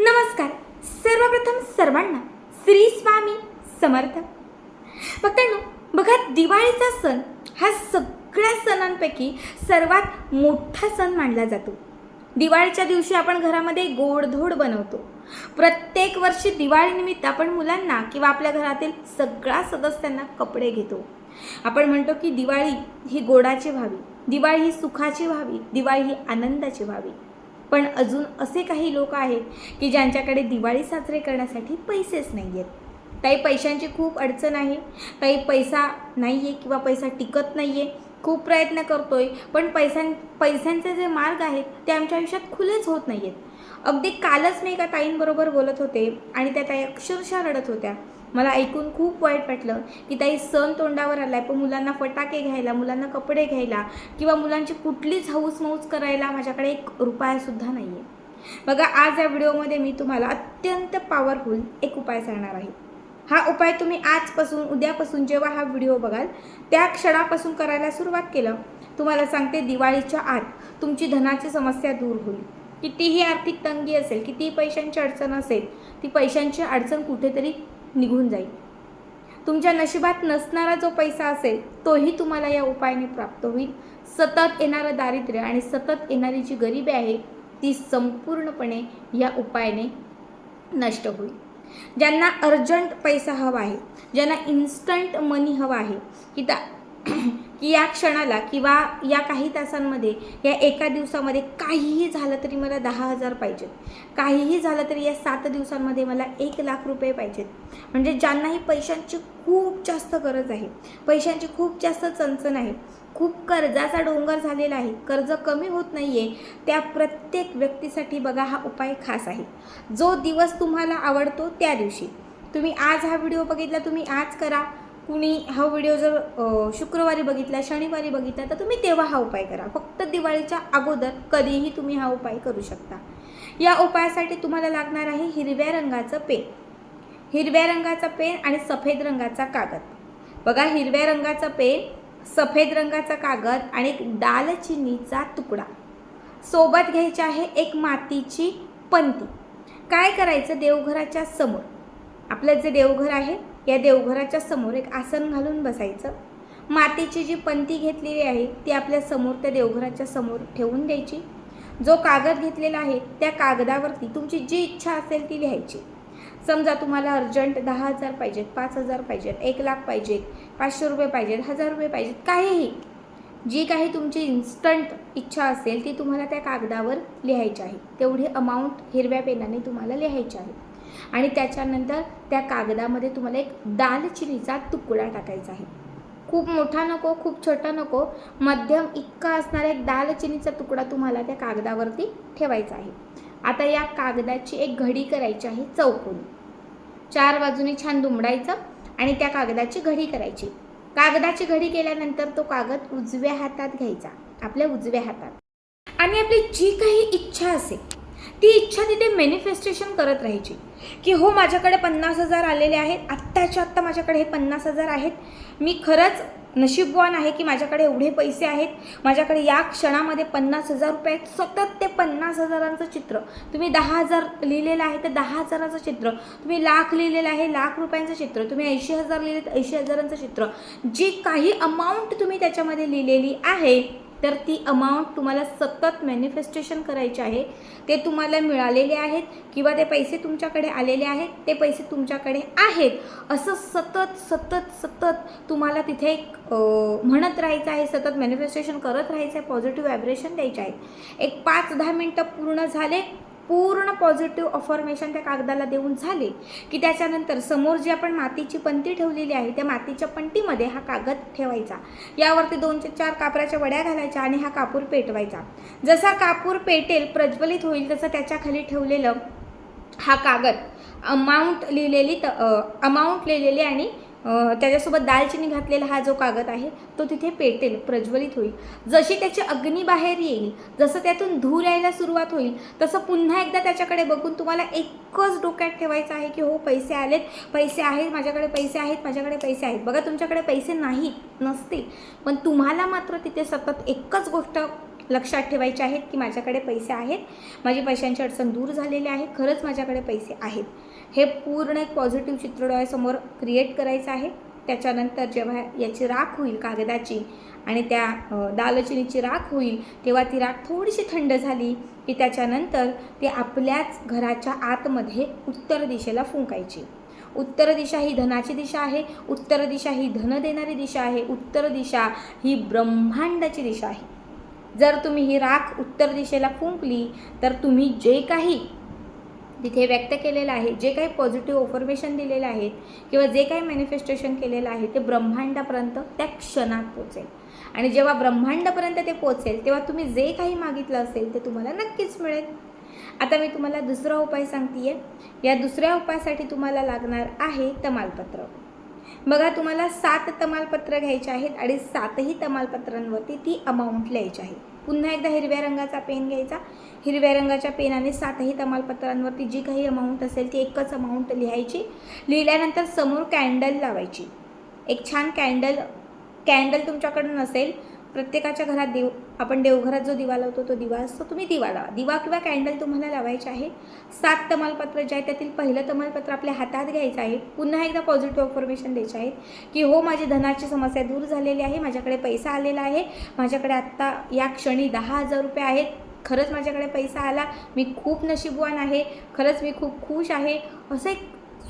नमस्कार. सर्वप्रथम सर्वांना श्री स्वामी समर्थ. भक्तांनो बघा दिवाळीचा सण हा सगळ्या सणांपैकी सर्वात मोठा सण मानला जातो. दिवाळीच्या दिवशी आपण घरामध्ये गोडधोड बनवतो. प्रत्येक वर्षी दिवाळीनिमित्त आपण मुलांना किंवा आपल्या घरातील सगळ्या सदस्यांना कपडे घेतो. आपण म्हणतो की दिवाळी ही गोडाची व्हावी दिवाळी ही सुखाची व्हावी दिवाळी ही आनंदाची व्हावी. पण अजून असे काही लोक आहेत की ज्यांच्याकडे दिवाळी साजरे करण्यासाठी पैसेच नाही आहेत काही पैशांची खूप अडचण आहे. काही पैसा नाही आहे किंवा पैसा टिकत नाही आहे खूप प्रयत्न करतो आहे पण पैशां पैशांचे जे मार्ग आहेत ते आमच्या आयुष्यात खुलेच होत नाही आहेत अगदी कालच मी एका ताईंबरोबर बोलत होते आणि त्या ताई अक्षरशः रडत होत्या. मला ऐकून खूप वाईट वाटलं की ताई सण तोंडावर आलाय पण मुलांना फटाके घ्यायला मुलांना कपडे घ्यायला किंवा मुलांची कुठलीच हौसमौस करायला माझ्याकडे एक रुपयासुद्धा नाही आहे बघा आज या व्हिडिओमध्ये मी तुम्हाला अत्यंत पॉवरफुल एक उपाय सांगणार आहे. हा उपाय तुम्ही आजपासून उद्यापासून जेव्हा हा व्हिडिओ बघाल त्या क्षणापासून करायला सुरुवात केलं तुम्हाला सांगते दिवाळीच्या आत तुमची धनाची समस्या दूर होईल. कितीही आर्थिक तंगी असेल कितीही पैशांची अडचण असेल ती पैशांची अडचण कुठेतरी निघून जाईल. तुमच्या नशिबात नसणारा जो पैसा असेल तोही तुम्हाला या उपायाने प्राप्त होईल. सतत येणारं दारिद्र्य आणि सतत येणारी जी गरिबी आहे ती संपूर्णपणे या उपायाने नष्ट होईल. ज्यांना अर्जंट पैसा हवा आहे ज्यांना इन्स्टंट मनी हवा आहे की त्या की या क्षणाला किंवा या काही तासांमध्ये या एका दिवसामध्ये काहीही झालं तरी मला दहा हजार पाहिजेत. काहीही झालं तरी या सात दिवसांमध्ये मला एक लाख रुपये पाहिजेत. म्हणजे ज्यांनाही पैशांची खूप जास्त गरज आहे पैशांची खूप जास्त चणचण आहे खूप कर्जाचा डोंगर झालेला आहे कर्ज कमी होत नाही आहे त्या प्रत्येक व्यक्तीसाठी बघा हा उपाय खास आहे. जो दिवस तुम्हाला आवडतो त्या दिवशी. तुम्ही आज हा व्हिडिओ बघितला तुम्ही आज करा. कुणी हा व्हिडिओ जर शुक्रवारी बघितला शनिवारी बघितला तर तुम्ही तेव्हा हा उपाय करा. फक्त दिवाळीच्या अगोदर कधीही तुम्ही हा उपाय करू शकता. या उपायासाठी तुम्हाला लागणार आहे हिरव्या रंगाचं पेन. हिरव्या रंगाचा पेन आणि सफेद रंगाचा कागद. बघा हिरव्या रंगाचा पेन सफेद रंगाचा कागद आणि एक दालचिनीचा तुकडा. सोबत घ्यायची आहे एक मातीची पंती काय करायचं? देवघराच्या समोर. आपलं जे देवघर आहे या देवघराच्या समोर एक आसन घालून बसायचं. मातीची जी पंती घेतलेली आहे ती आपल्यासमोर त्या देवघराच्या समोर ठेवून द्यायची. जो कागद घेतलेला आहे त्या कागदावरती तुमची जी इच्छा असेल ती लिहायची. समजा तुम्हाला अर्जंट दहा हजार पाहिजेत पाच हजार पाहिजेत एक लाख पाहिजेत पाचशे रुपये पाहिजेत हजार रुपये पाहिजेत काहीही. जी काही तुमची इन्स्टंट इच्छा असेल ती तुम्हाला त्या कागदावर लिहायची आहे. तेवढी अमाऊंट हिरव्या पेनाने तुम्हाला लिहायची आहे. आणि त्याच्यानंतर त्या कागदामध्ये तुम्हाला एक दालचिनीचा तुकडा टाकायचा आहे. खूप मोठा नको खूप छोटा नको मध्यम इतका असणारा एक दालचिनीचा तुकडा तुम्हाला त्या कागदावरती ठेवायचा आहे. आता या कागदाची एक घडी करायची आहे चौकोनी. चार बाजूनी छान दुमडायचं आणि त्या कागदाची घडी करायची. कागदाची घडी केल्यानंतर तो कागद उजव्या हातात घ्यायचा आपल्या उजव्या हातात. आणि आपली जी काही इच्छा असेल ती इच्छा तिथे मॅनिफेस्टेशन करत राहायची. की हो माझ्याकडे पन्नास हजार आलेले आहेत आत्ताच्या आत्ता माझ्याकडे हे पन्नास हजार आहेत. मी खरंच नशीबवान आहे की माझ्याकडे एवढे पैसे आहेत. माझ्याकडे या क्षणामध्ये पन्नास हजार रुपये आहेत. सतत ते पन्नास हजारांचं चित्र. तुम्ही दहा हजार लिहिलेलं आहे तर दहा हजाराचं चित्र. तुम्ही लाख लिहिलेलं आहे लाख रुपयांचं चित्र. तुम्ही ऐंशी हजार लिहिले तर ऐंशी हजारांचं चित्र. जी काही अमाऊंट तुम्ही त्याच्यामध्ये लिहिलेली आहे तर ती अमाऊंट तुम्हाला सतत मॅनिफेस्टेशन करायचे आहे. ते तुम्हाला मिळालेले आहेत किंवा ते पैसे तुमच्याकडे आलेले आहेत ते पैसे तुमच्याकडे आहेत. असं सतत सतत सतत तुम्हाला तिथे एक म्हणत राहायचं आहे सतत मॅनिफेस्टेशन करत राहायचं आहे पॉझिटिव्ह व्हायब्रेशन द्यायचे आहेत. एक पाच दहा मिनटं पूर्ण झाले पूर्ण पॉझिटिव्ह अफॉर्मेशन त्या कागदाला देऊन झाले की त्याच्यानंतर समोर जी आपण मातीची पंती ठेवलेली आहे त्या मातीच्या पंटीमध्ये हा कागद ठेवायचा. यावरती दोन ते चार कापराच्या वड्या घालायच्या आणि हा कापूर पेटवायचा. जसा कापूर पेटेल प्रज्वलित होईल तसं त्याच्याखाली ठेवलेलं हा कागद अमाऊंट लिहिलेली त अमाऊंट लिहिलेली आणि त्याच्यासोबत दालचिनी घातलेला हा जो कागद आहे तो तिथे पेटेल प्रज्वलित होईल. जशी त्याची अग्नी बाहेर येईल जसं त्यातून धूर यायला सुरुवात होईल तसं पुन्हा एकदा त्याच्याकडे बघून तुम्हाला एकच डोक्यात ठेवायचं आहे की हो पैसे आलेत पैसे आहेत माझ्याकडे पैसे आहेत माझ्याकडे पैसे आहेत. बघा तुमच्याकडे पैसे नाहीत नसतील. पण तुम्हाला मात्र तिथे सतत एकच गोष्ट लक्षात ठेवायचे आहेत की माझ्याकडे पैसे आहेत. माझी पैशांची अडचण दूर झालेली आहे. खरंच माझ्याकडे पैसे आहेत. हे पूर्ण एक पॉझिटिव्ह चित्र डोळ्यासमोर क्रिएट करायचं आहे. त्याच्यानंतर जेव्हा याची राख होईल कागदाची आणि त्या दालचिनीची राख होईल तेव्हा ती राख थोडीशी थंड झाली की त्याच्यानंतर ती आपल्याच घराच्या आतमध्ये उत्तर दिशेला फुंकायची. उत्तर दिशा ही धनाची दिशा आहे. उत्तर दिशा ही धन देणारी दिशा आहे. उत्तर दिशा ही ब्रह्मांडाची दिशा आहे. जर तुम्ही ही राख उत्तर दिशेला फुंकली तर तुम्ही जे काही तिथे व्यक्त केलेलं आहे जे काही पॉझिटिव्ह ऑफर्मेशन दिलेलं आहेत किंवा जे काही मॅनिफेस्टेशन केलेलं आहे ते ब्रह्मांडापर्यंत त्या क्षणात पोचेल. आणि जेव्हा ब्रह्मांडापर्यंत ते पोचेल तेव्हा तुम्ही जे काही मागितलं असेल ते तुम्हाला नक्कीच मिळेल. आता मी तुम्हाला दुसरा उपाय सांगते या दुसऱ्या उपायासाठी तुम्हाला लागणार आहे तमालपत्र. बघा तुम्हाला सात तमालपत्र घ्यायचे आहेत आणि सातही तमालपत्रांवरती ती अमाऊंट लिहायची आहे. पुन्हा एकदा हिरव्या रंगाचा पेन घ्यायचा. हिरव्या रंगाच्या पेनाने सातही तमालपत्रांवरती जी काही अमाऊंट असेल ती एकच अमाऊंट लिहायची. लिहिल्यानंतर समोर कॅन्डल लावायची. एक छान कॅन्डल कॅन्डल तुमच्याकडे नसेल प्रत्येकाच्या घरात देव आपण देवघरात जो दिवा लावतो तो दिवा असतो तुम्ही दिवा लावा. दिवा किंवा कॅन्डल तुम्हाला लावायचे आहे. सात तमालपत्र जे आहे त्यातील पहिलं तमालपत्र आपल्या हातात घ्यायचं आहे. पुन्हा एकदा पॉझिटिव्ह इन्फॉर्मेशन द्यायचे आहे की हो माझी धनाची समस्या दूर झालेली आहे. माझ्याकडे पैसा आलेला आहे. माझ्याकडे आत्ता या क्षणी दहा हजार रुपये आहेत. खरंच माझ्याकडे पैसा आला. मी खूप नशीबवान आहे. खरंच मी खूप खुश आहे. असं एक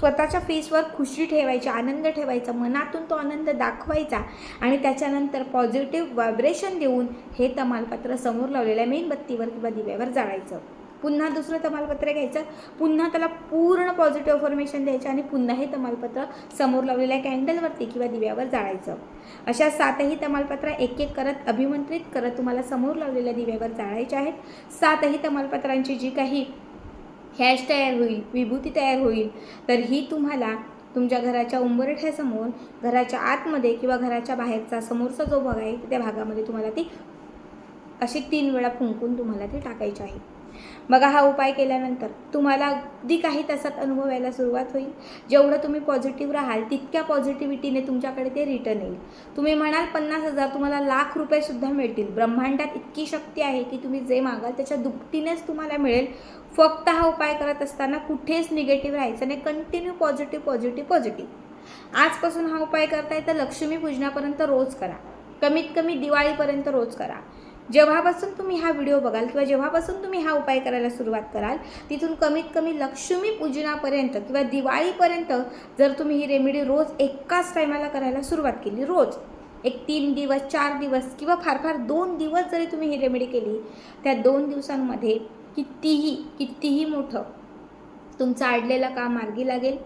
स्वतःच्या फेसवर खुशी ठेवायची आनंद ठेवायचा मनातून तो आनंद दाखवायचा आणि त्याच्यानंतर पॉझिटिव्ह व्हायब्रेशन देऊन हे तमालपत्र समोर लावलेल्या मेणबत्तीवर किंवा दिव्यावर जाळायचं. पुन्हा दुसरं तमालपत्र घ्यायचं. पुन्हा त्याला पूर्ण पॉझिटिव्ह इन्फॉर्मेशन द्यायचं आणि पुन्हा हे तमालपत्र समोर लावलेल्या कॅन्डलवरती किंवा दिव्यावर जाळायचं. अशा सातही तमालपत्र एक एक करत अभिमंत्रित करत तुम्हाला समोर लावलेल्या दिव्यावर जाळायचे आहेत. सातही तमालपत्रांची जी काही हॅश तयार होईल विभूती तयार होईल. तर ही तुम्हाला तुमच्या घराच्या उंबरठ्यासमोर घराच्या आतमध्ये किंवा घराच्या बाहेरचा समोरचा जो भाग आहे त्या भागामध्ये तुम्हाला ती अशी तीन वेळा फुंकून तुम्हाला ती टाकायची आहे. बघा हा उपाय केल्यानंतर तुम्हाला अगदी काही तासात अनुभव यायला सुरुवात होईल. जेवढं तुम्ही पॉझिटिव्ह राहाल तितक्या पॉझिटिव्हिटीने तुमच्याकडे ते रिटर्न येईल. तुम्ही म्हणाल पन्नास हजार तुम्हाला लाख रुपयेसुद्धा मिळतील. ब्रह्मांडात इतकी शक्ती आहे की तुम्ही जे मागाल त्याच्या दुपटीनेच तुम्हाला मिळेल. फक्त हा उपाय करत असताना कुठेच निगेटिव्ह राहायचं आणि कंटिन्यू पॉझिटिव्ह पॉझिटिव्ह पॉझिटिव्ह आजपासून हा उपाय करताय तर लक्ष्मीपूजनापर्यंत रोज करा. कमीत कमी दिवाळीपर्यंत रोज करा. जेव्हापासून तुम्ही हा व्हिडिओ बघाल किंवा जेव्हापासून तुम्ही हा उपाय करायला सुरुवात कराल तिथून कमीत कमी लक्ष्मी पूजनापर्यंत किंवा दिवाळीपर्यंत जर तुम्ही ही रेमेडी रोज एकाच टायमाला करायला सुरुवात केली रोज एक तीन दिवस चार दिवस किंवा फार फार दोन दिवस जरी तुम्ही ही रेमेडी केली त्या दोन दिवसांमध्ये कितीही कितीही मोठं तुमचं अडलेलं काम मार्गी लागेल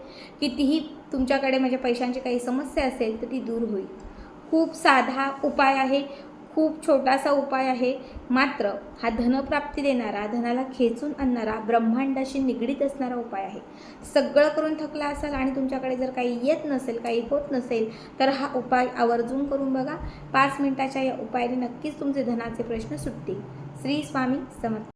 कितीही तुमच्याकडे म्हणजे पैशांची काही समस्या असेल तर ती दूर होईल. खूप साधा उपाय आहे. खूप छोटासा उपाय आहे. मात्र हा धनप्राप्ती देणारा धनाला खेचून आणणारा ब्रह्मांडाशी निगडीत असणारा उपाय आहे. सगळं करून थकला असाल आणि तुमच्याकडे जर काही येत नसेल काही होत नसेल तर हा उपाय आवर्जून करून बघा. पाच मिनिटाच्या या उपायाने नक्कीच तुमचे धनाचे प्रश्न सुटतील. श्री स्वामी समर्थ